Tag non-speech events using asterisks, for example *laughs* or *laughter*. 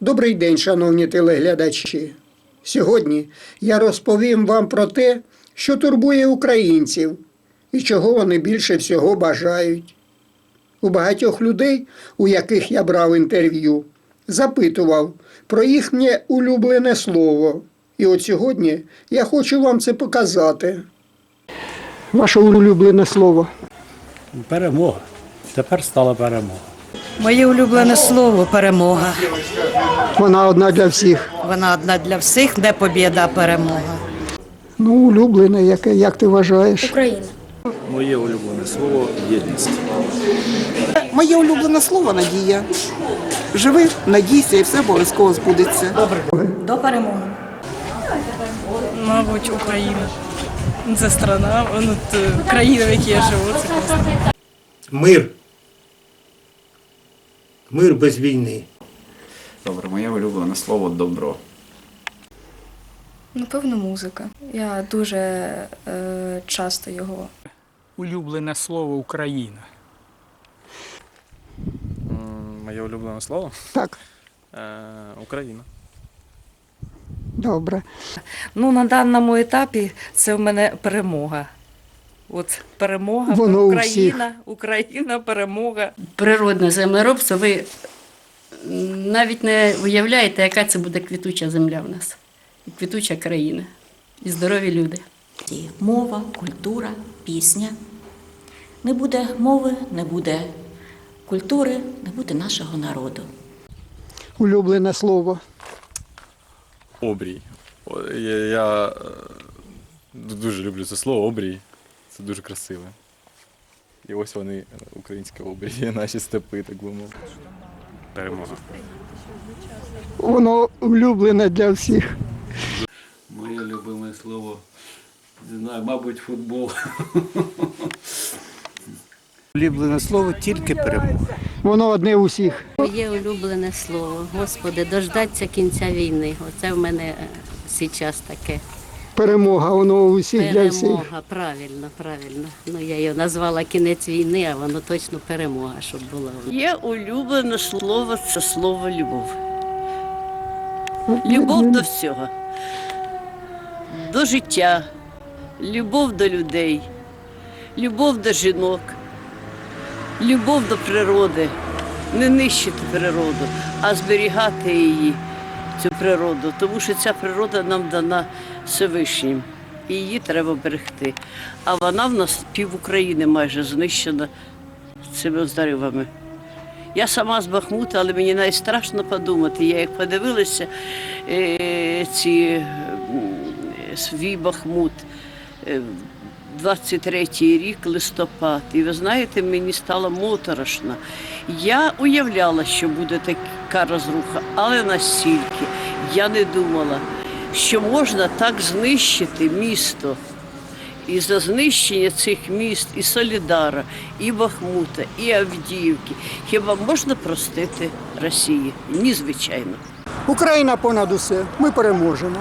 Добрий день, шановні телеглядачі. Сьогодні я розповім вам про те, що турбує українців і чого вони більше всього бажають. У багатьох людей, у яких я брав інтерв'ю, запитував про їхнє улюблене слово. І от сьогодні я хочу вам це показати. Ваше улюблене слово. Перемога. Тепер стала перемога. Моє улюблене слово перемога. Вона одна для всіх. Вона одна для всіх, де побіда, перемога. Ну, улюблене, яке, як ти вважаєш? Україна. Моє улюблене слово єдність. Моє улюблене слово надія. Живи, надійся і все обов'язково збудеться. До перемоги. Мабуть, Україна. Це страна, ну, країна, в якій я живу, це класно. Мир. Мир без війни. Добре, моє улюблене слово добро. Напевно, музика. Я дуже е, часто його улюблене слово Україна. Моє улюблене слово Так, е, Україна. добре. Ну, на даному етапі це в мене перемога. От перемога, Воно Україна, Україна, перемога. природне землеробство, ви навіть не уявляєте, яка це буде квітуча земля в нас. І квітуча країна. І здорові люди. Мова, культура, пісня. Не буде мови, не буде культури, не буде нашого народу. Улюблене слово. Обрій. Я, я е, дуже люблю це слово обрій. Це дуже красиве. І ось вони, е, українські обрії, *laughs* наші степи, так би мовити. Перемога. Воно улюблене для всіх. Моє любиме слово, не знаю, мабуть, футбол. *laughs* Улюблене слово тільки перемога. Воно одне у всіх. Моє улюблене слово. Господи, дождаться кінця війни. Оце в мене зараз таке. Перемога, воно у всіх для всіх. Перемога, правильно, правильно. Ну я його назвала кінець війни, а воно точно перемога, щоб була. Є улюблене слово це слово любов. Любов до всього. До життя, любов до людей, любов до жінок, любов до природи. Не нищити природу, а зберігати її, цю природу. Тому що ця природа нам дана Всевишнім. І її треба берегти. А вона в нас пів України майже знищена цими зривами. Я сама з Бахмута, але мені навіть страшно подумати. Я як подивилася е, ці свій Бахмут. Е, 23-й рік, листопад. І ви знаєте, мені стало моторошно. Я уявляла, що буде така розруха, але настільки я не думала, що можна так знищити місто. І за знищення цих міст, і Солідара, і Бахмута, і Авдіївки. Хіба можна простити Росії? Ні, звичайно. Україна понад усе. Ми переможемо.